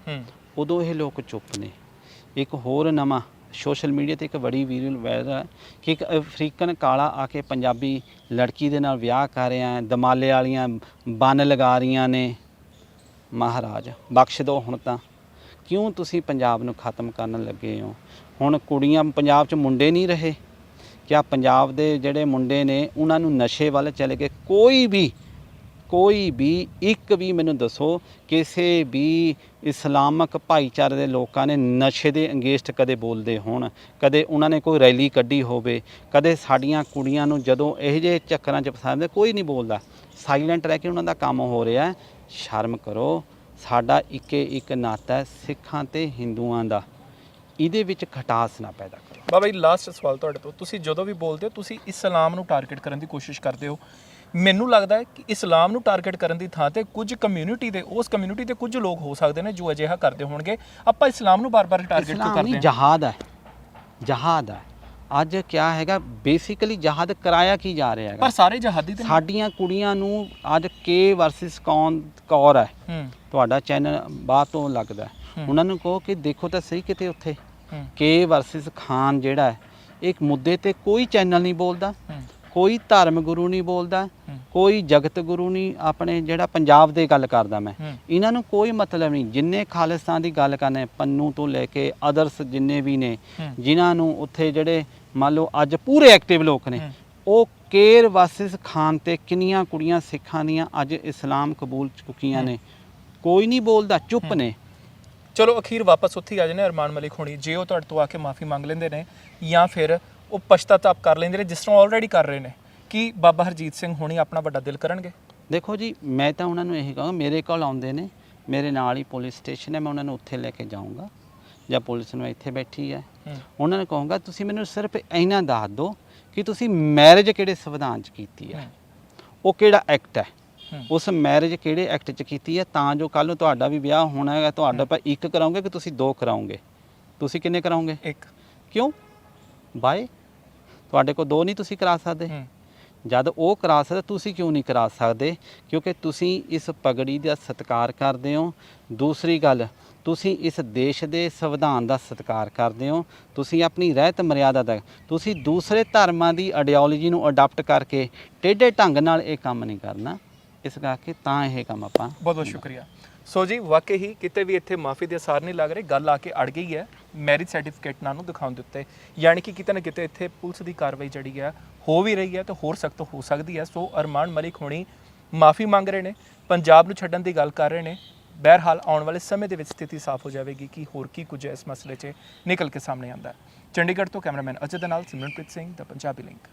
ਉਦੋਂ ਇਹ ਲੋਕ ਚੁੱਪ ਨੇ। ਇੱਕ ਹੋਰ ਨਵਾਂ ਸੋਸ਼ਲ ਮੀਡੀਆ ਤੇ ਇੱਕ ਬੜੀ ਵੀਡੀਓ ਵਾਇਰਲ ਹੈ ਕਿ ਇੱਕ ਅਫਰੀਕਨ ਕਾਲਾ ਆ ਕੇ ਪੰਜਾਬੀ ਲੜਕੀ ਦੇ ਨਾਲ ਵਿਆਹ ਕਰ ਰਿਹਾ ਹੈ, ਦਮਾਲੇ ਵਾਲੀਆਂ ਬੰਨ ਲਗਾ ਰਹੀਆਂ ਨੇ। ਮਹਾਰਾਜ, ਬਖਸ਼ ਦਿਓ ਹੁਣ ਤਾਂ। ਕਿਉਂ ਤੁਸੀਂ ਪੰਜਾਬ ਨੂੰ ਖਤਮ ਕਰਨ ਲੱਗੇ ਹੋ? ਹੁਣ ਕੁੜੀਆਂ ਪੰਜਾਬ 'ਚ ਮੁੰਡੇ ਨਹੀਂ ਰਹੇ। ਕਿਆ ਪੰਜਾਬ ਦੇ ਜਿਹੜੇ ਮੁੰਡੇ ਨੇ, ਉਹਨਾਂ ਨੂੰ ਨਸ਼ੇ ਵੱਲ ਚਲੇ ਗਏ। ਕੋਈ ਵੀ ਕੋਈ ਵੀ, ਇੱਕ ਵੀ ਮੈਨੂੰ ਦੱਸੋ, ਕਿਸੇ ਵੀ ਇਸਲਾਮਿਕ ਭਾਈਚਾਰੇ ਦੇ ਲੋਕਾਂ ਨੇ ਨਸ਼ੇ ਦੇ ਅੰਗੇਸਟ ਕਦੇ ਬੋਲਦੇ ਹੋਣ, ਕਦੇ ਉਹਨਾਂ ਨੇ ਕੋਈ ਰੈਲੀ ਕੱਢੀ ਹੋਵੇ, ਕਦੇ ਸਾਡੀਆਂ ਕੁੜੀਆਂ ਨੂੰ ਜਦੋਂ ਇਹੋ ਜਿਹੇ ਚੱਕਰਾਂ 'ਚ ਫਸਾਉਂਦੇ ਕੋਈ ਨਹੀਂ ਬੋਲਦਾ। ਸਾਇਲੈਂਟ ਰਹਿ ਕੇ ਉਹਨਾਂ ਦਾ ਕੰਮ ਹੋ ਰਿਹਾ ਸ਼ਰਮ ਕਰੋ, ਸਾਡਾ ਇੱਕੇ ਇੱਕ ਨਾਤਾ ਹੈ ਸਿੱਖਾਂ ਤੇ ਹਿੰਦੂਆਂ ਦਾ। ਇਹਦੇ ਵਿੱਚ ਖਟਾਸ ਨਾ ਪੈਦਾ ਕਰੋ। ਬਾਬਾ ਜੀ ਲਾਸਟ ਸਵਾਲ ਤੁਹਾਡੇ ਤੋਂ, ਤੁਸੀਂ ਜਦੋਂ ਵੀ ਬੋਲਦੇ ਹੋ, ਤੁਸੀਂ ਇਸਲਾਮ ਨੂੰ ਟਾਰਗੇਟ ਕਰਨ ਦੀ ਕੋਸ਼ਿਸ਼ ਕਰਦੇ ਹੋ। ਮੈਨੂੰ ਲੱਗਦਾ ਹੈ ਕਿ ਇਸਲਾਮ ਨੂੰ ਟਾਰਗੇਟ ਕਰਨ ਦੀ ਥਾਂ ਤੇ ਕੁਝ ਕਮਿਊਨਿਟੀ ਦੇ ਉਸ ਕਮਿਊਨਿਟੀ ਦੇ ਕੁਝ ਲੋਕ ਹੋ ਸਕਦੇ ਨੇ ਜੋ ਅਜਿਹਾ ਕਰਦੇ ਹੋਣਗੇ। ਆਪਾਂ ਇਸਲਾਮ ਨੂੰ ਬਾਰ-ਬਾਰ ਟਾਰਗੇਟ ਕਿਉਂ ਕਰਦੇ ਨਹੀਂ ਹਾਂ? ਜਹਾਦ ਹੈ। ਜਹਾਦ ਹੈ। ਅੱਜ ਕਿਆ ਹੈਗਾ ਬੇਸਿਕਲੀ ਜਹਾਦ ਕਰਾਇਆ ਕੀ ਜਾ ਰਿਹਾ ਹੈਗਾ? ਪਰ ਸਾਰੇ ਜਹਾਦੀ ਤੇ। ਸਾਡੀਆਂ ਕੁੜੀਆਂ ਨੂੰ ਅੱਜ ਕੇ ਵਰਸਸ ਕੌਨ ਕੌਰ ਹੈ। ਹੂੰ। ਤੁਹਾਡਾ ਚੈਨਲ ਬਾਅਦ ਤੋਂ ਲੱਗਦਾ ਹੈ। ਹੂੰ। ਉਹਨਾਂ ਨੂੰ ਕਹੋ ਕਿ ਦੇਖੋ ਤਾਂ ਸਹੀ ਕਿਤੇ ਉੱਥੇ। ਹੂੰ। ਕੇ ਵਰਸਸ ਖਾਨ ਜਿਹੜਾ ਹੈ ਇੱਕ ਮੁੱਦੇ ਤੇ ਕੋਈ ਚੈਨਲ ਨਹੀਂ ਬੋਲਦਾ। ਹੂੰ। ਕੋਈ ਧਰਮ ਗੁਰੂ ਨਹੀਂ ਬੋਲਦਾ। ਹੂੰ। ਕੋਈ ਜਗਤ ਗੁਰੂ ਨਹੀਂ ਆਪਣੇ ਜਿਹੜਾ ਪੰਜਾਬ ਦੇ ਗੱਲ ਕਰਦਾ ਮੈਂ। ਇਹਨਾਂ ਨੂੰ ਕੋਈ ਮਤਲਬ ਨਹੀਂ। ਜਿੰਨੇ ਖਾਲਿਸਤਾਨ ਦੀ ਗੱਲ ਕਰਨੇ ਪੰਨੂ ਤੋਂ ਲੈ ਕੇ ਅਦਰਸ ਜਿੰਨੇ ਵੀ ਨੇ। ਜਿਨ੍ਹਾਂ ਨੂੰ ਉੱਥੇ ਜਿਹੜੇ ਮੰਨ ਲਓ ਅੱਜ ਪੂਰੇ ਐਕਟਿਵ ਲੋਕ ਨੇ। ਉਹ ਕੇਰ ਵਾਸਿਸ ਖਾਨ ਤੇ ਕਿੰਨੀਆਂ ਕੁੜੀਆਂ ਸਿੱਖਾਂ ਦੀਆਂ ਅੱਜ ਇਸਲਾਮ ਕਬੂਲ ਚੁੱਕੀਆਂ ਨੇ। ਕੋਈ ਨਹੀਂ ਬੋਲਦਾ ਚੁੱਪ ਨੇ। ਚਲੋ ਅਖੀਰ ਵਾਪਸ ਉੱਥੇ ਆ ਜਾਣੇ ਅਰਮਾਨ ਮਲਿਕ ਹੋਣੀ। ਜੇ ਉਹ ਤੁਹਾਡੇ ਤੋਂ ਆ ਕੇ ਮਾਫੀ ਮੰਗ ਲੈਂਦੇ ਨੇ ਜਾਂ ਫਿਰ ਉਹ ਪਛਤਾਤਾਪ ਕਰ ਲੈਂਦੇ ਨੇ ਜਿਸ ਤਰ੍ਹਾਂ ਆਲਰੇਡੀ ਕਰ ਰਹੇ ਨੇ। ਕਿ ਬਾਬਾ ਹਰਜੀਤ ਸਿੰਘ ਹੋਣੀ ਆਪਣਾ ਵੱਡਾ ਦਿਲ ਕਰਨਗੇ? ਦੇਖੋ ਜੀ ਮੈਂ ਤਾਂ ਉਹਨਾਂ ਨੂੰ ਇਹੀ ਕਹਾਂਗਾ ਮੇਰੇ ਕੋਲ ਆਉਂਦੇ ਨੇ ਮੇਰੇ ਨਾਲ ਹੀ ਪੁਲਿਸ ਸਟੇਸ਼ਨ ਹੈ ਮੈਂ ਉਹਨਾਂ ਨੂੰ ਉੱਥੇ ਲੈ ਕੇ ਜਾਊਂਗਾ ਜਾਂ ਪੁਲਿਸ ਨੂੰ ਇੱਥੇ ਬੈਠੀ ਹੈ। ਉਹਨਾਂ ਨੂੰ ਕਹੂੰਗਾ ਤੁਸੀਂ ਮੈਨੂੰ ਸਿਰਫ ਇੰਨਾ ਦੱਸ ਦਿਓ ਕਿ ਤੁਸੀਂ ਮੈਰਿਜ ਕਿਹੜੇ ਸੰਵਿਧਾਨ 'ਚ ਕੀਤੀ ਹੈ? ਉਹ ਕਿਹੜਾ ਐਕਟ ਹੈ। ਉਸ ਮੈਰਿਜ ਕਿਹੜੇ ਐਕਟ 'ਚ ਕੀਤੀ ਹੈ? ਤਾਂ ਜੋ ਕੱਲ ਨੂੰ ਤੁਹਾਡਾ ਵੀ ਵਿਆਹ ਹੋਣਾ ਹੈਗਾ ਤੁਹਾਡਾ ਪਰ ਇੱਕ ਕਰਾਉਂਗੇ ਕਿ ਤੁਸੀਂ ਦੋ ਕਰਾਉਂਗੇ? ਤੁਸੀਂ ਕਿੰਨੇ ਕਰਾਉਂਗੇ? ਇੱਕ। ਕਿਉਂ? ਬਾਏ। ਤੁਹਾਡੇ ਕੋਲ ਦੋ ਨਹੀਂ ਤੁਸੀਂ ਕਰਾ ਸਕਦੇ। ਜਦ ਉਹ ਕਰਾ ਸਕਦਾ ਤੁਸੀਂ ਕਿਉਂ ਨਹੀਂ ਕਰਾ ਸਕਦੇ? ਕਿਉਂਕਿ ਤੁਸੀਂ ਇਸ ਪਗੜੀ ਦਾ ਸਤਿਕਾਰ ਕਰਦੇ ਹੋ। ਦੂਸਰੀ ਗੱਲ ਤੁਸੀਂ ਇਸ ਦੇਸ਼ ਦੇ ਸੰਵਿਧਾਨ ਦਾ ਸਤਿਕਾਰ ਕਰਦੇ ਹੋ। ਤੁਸੀਂ ਆਪਣੀ ਰਹਿਤ ਮਰਿਆਦਾ ਦਾ ਤੁਸੀਂ ਦੂਸਰੇ ਧਰਮਾਂ ਦੀ ਆਈਡੀਓਲੋਜੀ ਨੂੰ ਅਡਾਪਟ ਕਰਕੇ ਟੇਢੇ ਢੰਗ ਨਾਲ ਇਹ ਕੰਮ ਨਹੀਂ ਕਰਨਾ। ਇਸ ਕਰਕੇ ਤਾਂ ਇਹ ਕੰਮ ਆਪਾਂ ਬਹੁਤ ਬਹੁਤ ਸ਼ੁਕਰੀਆ। ਸੋ ਜੀ ਵਾਕਈ ਹੀ ਕਿਤੇ ਵੀ ਇੱਥੇ ਮਾਫੀ ਦੇ ਅਸਾਰ ਨਹੀਂ ਲੱਗ ਰਹੇ। ਗੱਲ ਆ ਕੇ ਅੜ ਗਈ ਹੈ। ਮੈਰਿਜ ਸਰਟੀਫਿਕੇਟ ਨਾਲ ਨੂੰ ਦਿਖਾਉਣ ਦੇ ਉੱਤੇ। ਯਾਨੀ ਕਿ ਕਿਤੇ ਨਾ ਕਿਤੇ ਇੱਥੇ ਪੁਲਿਸ ਦੀ ਕਾਰਵਾਈ ਜਿਹੜੀ ਹੈ ਹੋ ਵੀ ਰਹੀ ਹੈ ਤੇ ਹੋਰ ਸਖਤ ਹੋ ਸਕਦੀ ਹੈ ਸੋ ਅਰਮਾਨ ਮਲਿਕ ਹੋਣੀ ਮਾਫੀ ਮੰਗ ਰਹੇ ਨੇ, ਪੰਜਾਬ ਨੂੰ ਛੱਡਣ ਦੀ ਗੱਲ ਕਰ ਰਹੇ ਨੇ। ਬਹਰਹਾਲ ਆਉਣ ਵਾਲੇ ਸਮੇਂ ਦੇ ਵਿੱਚ ਸਥਿਤੀ ਸਾਫ਼ ਹੋ ਜਾਵੇਗੀ ਕਿ ਹੋਰ ਕੀ ਕੁਝ ਇਸ ਮਸਲੇ 'ਚ ਨਿਕਲ ਕੇ ਸਾਹਮਣੇ ਆਉਂਦਾ। ਚੰਡੀਗੜ੍ਹ ਤੋਂ ਕੈਮਰਾਮੈਨ ਅਜੇ ਦੇ ਨਾਲ ਸਿਮਰਨਪ੍ਰੀਤ ਸਿੰਘ, ਦਾ ਪੰਜਾਬੀ ਲਿੰਕ।